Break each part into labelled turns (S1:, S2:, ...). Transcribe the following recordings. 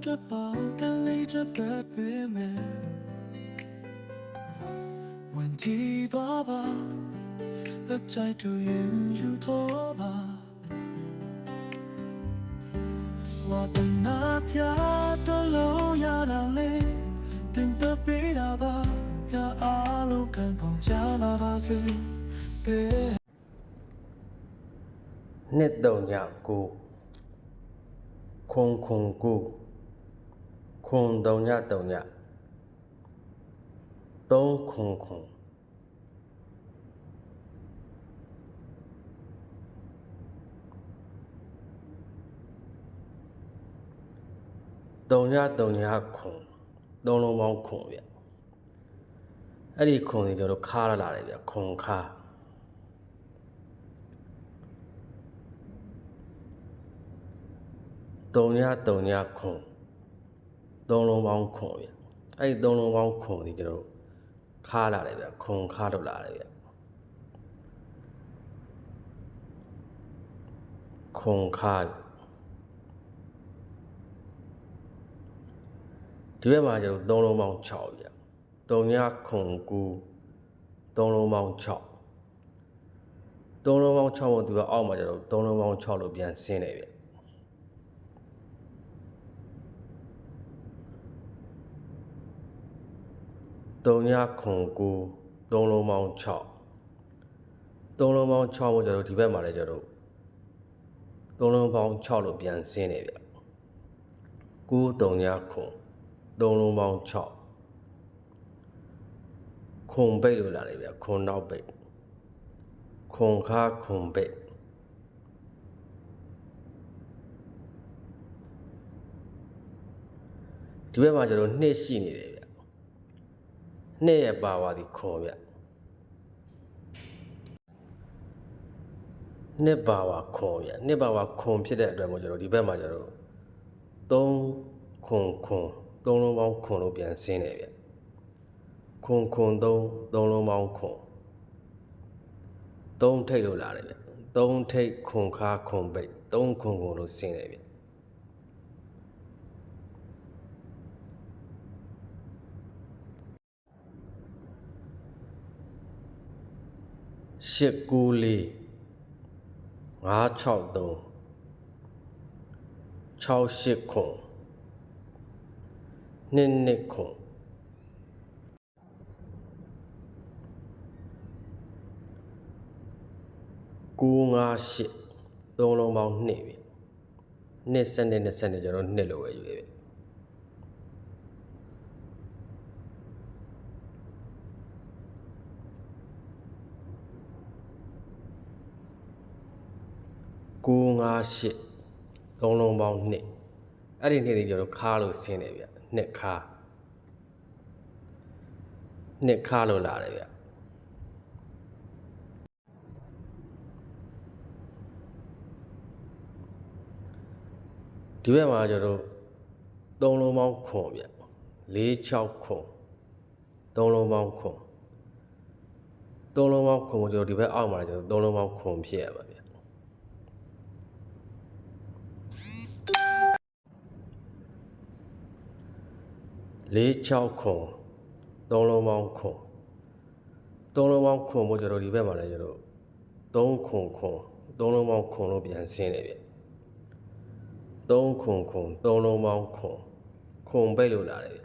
S1: အတွက်ပါကလေးချက်ပဲပေးမယ်ဝင်ကြည့်သွားပါလက်ချိုက်တူရင်ယူတော့ပါဝတ်နာပြတော့လို့ရတာလေတင်တပေးတာပါရအားလုံးခံကုန်
S2: ခွန်ခွန်ကိုခွန်တုံညတုံညသုံးခွန်ခွန်တုံညတုံညခွန်သုံးလုံးပေါင်းခွန်ဗျအဲ့ဒီခွန်တွေကျွန်တော်တို့ခါရလာတယ်ဗျခွန်ခါတုံညတုံညခွန် သုံးလုံးပေါင်းခွန်ဗျအဲ့ဒီသုံးလုံးပေါင်းခွန်ဒီကျွန်တော်တို့ခါလာတယ်ဗျခွန်ခါတော့လာတယ်ဗျခွန်ခါဒီဘက်မှာကျွန်တော်သုံးလုံးပေါင်း6ဗျတုံညခွန်ကူသုံးလုံးပေါင်း6သုံးလုံးပေါင်း6ပေါ့ဒီဘက်အောက်မှာကျွန်တော်သုံးလုံးပေါင်း6လို့ပြန်ဆင်းတယ်ဗျ 3ညခွန်9 3လုံးပေါင်း6 3လုံးပေါင်း6ကိုကျွန်တော်တို့ဒီဘက်မှာလည်းကျွန်တော်တို့3လုံးပေါင်း6လို့ပြန်ဆင်းနေဗျ9 3ညခွန်3လုံးပေါင်း6ခွန်ပိတ်လို့လာတယ်ဗျခွန်နောက်ပိတ်ခွန်ခါခွန်ပိတ်ဒီဘက်မှာကျွန်တော်နှစ်ရှိနေတယ်ဗျ နှစ်ရပါပါသည်ခွန်ဗျနှစ်ပါပါခွန်ဗျနှစ်ပါပါခွန်ဖြစ်တဲ့အတွက်မို့ကျွန်တော်ဒီဘက်မှာကျွန်တော်သုံးခွန်ခွန်သုံးလုံးပေါင်းခွန်လို့ပြန်ဆင်းတယ်ဗျခွန်ခွန်သုံးသုံးလုံးပေါင်းခွန်သုံးထိတ်လို့လာတယ်ဗျသုံးထိတ်ခွန်ခါခွန်ပိတ်သုံးခွန်ခွန်လို့ဆင်းတယ်ဗျ ရှစ်ကူးလေး963 68ခွန်နှစ်နှစ်ခွန်958သုံးလုံးပေါင်းနှစ်ပြီနှစ်စနစ်နဲ့စနစ်ကျွန်တော်နှစ်လို့ပဲယူရပြီ 958သုံးလုံးပေါင်းနှစ်အဲ့ဒီနှစ်တွေကျွန်တော်ခါလို့ဆင်းတယ်ဗျနှစ်ခါနှစ်ခါလို့လာတယ်ဗျဒီဘက်မှာကျွန်တော်သုံးလုံးပေါင်းခွန်ဗျ4 6ခွန်သုံးလုံးပေါင်းခွန်သုံးလုံးပေါင်းခွန်ကိုကျွန်တော်ဒီဘက်အောက်မှာကျွန်တော်သုံးလုံးပေါင်းခွန်ဖြစ်ရပါဗျ လေး 6ခွန်သုံးလုံးပေါင်းခွန်သုံးလုံးပေါင်းခွန်မို့ကျွန်တော်ဒီဘက်မှာလည်းကျွန်တော်သုံးခွန်ခွန်သုံးလုံးပေါင်းခွန်လို့ပြန်ဆင်းတယ်ဗျသုံးခွန်ခွန်သုံးလုံးပေါင်းခွန်ခွန်ပိတ်လို့လာတယ်ဗျ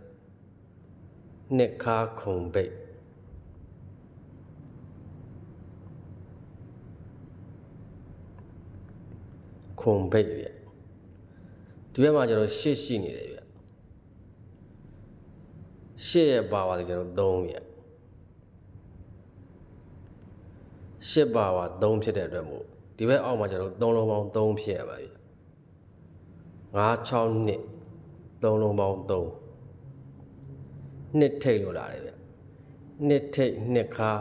S2: နှစ်ခါခွန်ပိတ်ခွန်ပိတ်ဗျဒီဘက်မှာကျွန်တော်ရှစ်ရှိနေတယ်ဗျ ရှစ်ရဲ့ပါပါတယ်ကျွန်တော်3ရဲ့ရှစ်ပါပါ3ဖြစ်တဲ့အတွက်မို့ဒီဘက်အောက်မှာကျွန်တော်3လုံးပေါင်း3ဖြစ်ရပါပြီ9 6နှစ်3လုံးပေါင်း3နှစ်ထိတ်လို့လာတယ်ဗျနှစ်ထိတ်နှစ်ခါ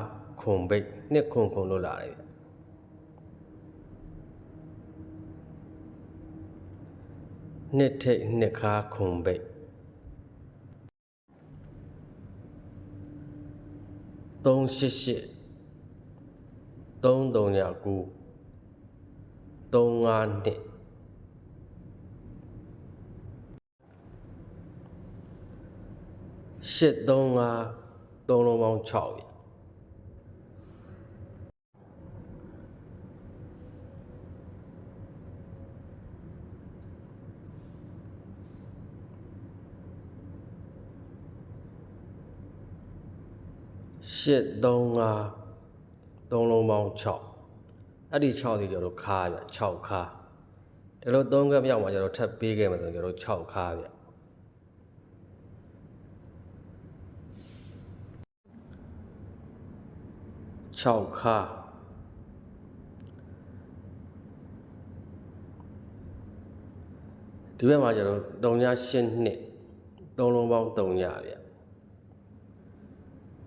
S2: ခွန်ပိတ်နှစ်ခွန်ခွန်လို့လာတယ်ဗျနှစ်ထိတ်နှစ်ခါခွန်ပိတ် 东歇歇，东东廿久，东安日。歇东啊，东罗往臭。6ဗျ835သုံးလုံးပေါင်း6အဲ့ဒီ6ဒီကျတော့ခါဗျ6ခါဒီလို3ကမြောက်မှာကျတော့ထပ်ပေးခဲ့မှာဆိုကျတော့6ခါဗျ6ခါဒီဘက်မှာကျတော့3ည8နှစ်3လုံးပေါင်း3ညဗျ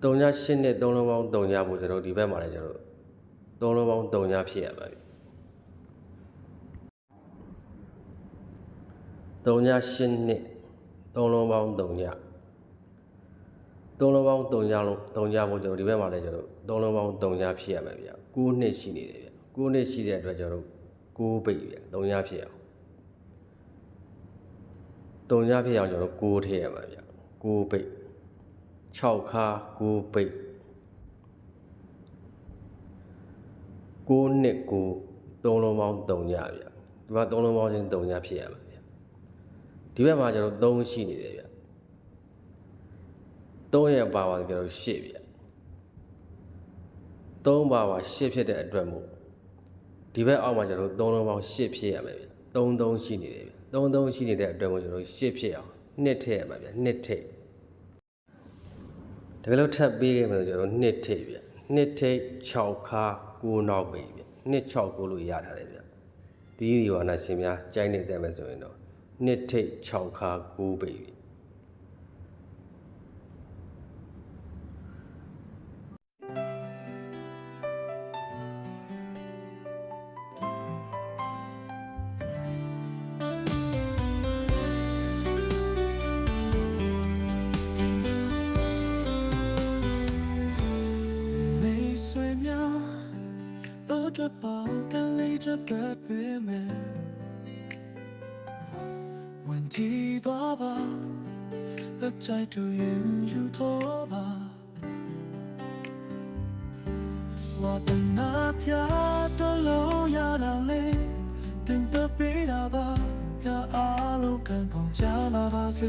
S2: 3ည8နှစ်3လုံးပေါင်း3ညပို့ကျတော့ဒီဘက်မှာလည်းကျတော့3လုံးပေါင်း3ညဖြစ်ရပါပြီ3ည8နှစ်3လုံးပေါင်း3ည3လုံးပေါင်း3ညလုံး3ညပို့ကျတော့ဒီဘက်မှာလည်းကျတော့3လုံးပေါင်း3ညဖြစ်ရမှာဗျ9နှစ်ရှိနေတယ်ဗျ9နှစ်ရှိတဲ့အတွက်ကျတော့9ပိတ်ဗျ3ညဖြစ်အောင်တုံညဖြစ်အောင်ကျွန်တော်6ထည့်ရမှာဗျ6ပိတ် 6ခါ6ပိတ်6နှစ်9သုံးလုံးပေါင်း3ညဗျဒီမှာသုံးလုံးပေါင်းချင်း3ညဖြစ်ရမှာဗျဒီဘက်မှာကျွန်တော်3ရှိနေတယ်ဗျ3ရဲ့ပါပါကျွန်တော်8ဗျ3ပါပါ8ဖြစ်တဲ့အတွက်မို့ဒီဘက်အောက်မှာကျွန်တော်3လုံးပေါင်း8ဖြစ်ရမယ်ဗျ3 3ရှိနေတယ်ဗျ3 3ရှိနေတဲ့အတွက်မို့ကျွန်တော်8ဖြစ်အောင်နှစ်ထည့်ရမှာဗျနှစ်ထည့် တကယ်လို့ထပ်ပေးခဲ့မယ်ဆိုကျွန်တော်နှစ်ထည့်ဗျနှစ်ထည့်6ခါ9နောက်ပဲဗျနှစ်6ကိုလို့ရထားတယ်ဗျဒီဒီဝါနာရှင်များကြိုင်းနေတဲ့မယ်ဆိုရင်တော့နှစ်ထိတ်6ခါ9ပဲဗျ
S1: 都着包干累着白背面，问题多吧，和在就云有多吧。我的那条的路呀那里，等的比那吧，呀阿鲁看空加那把子，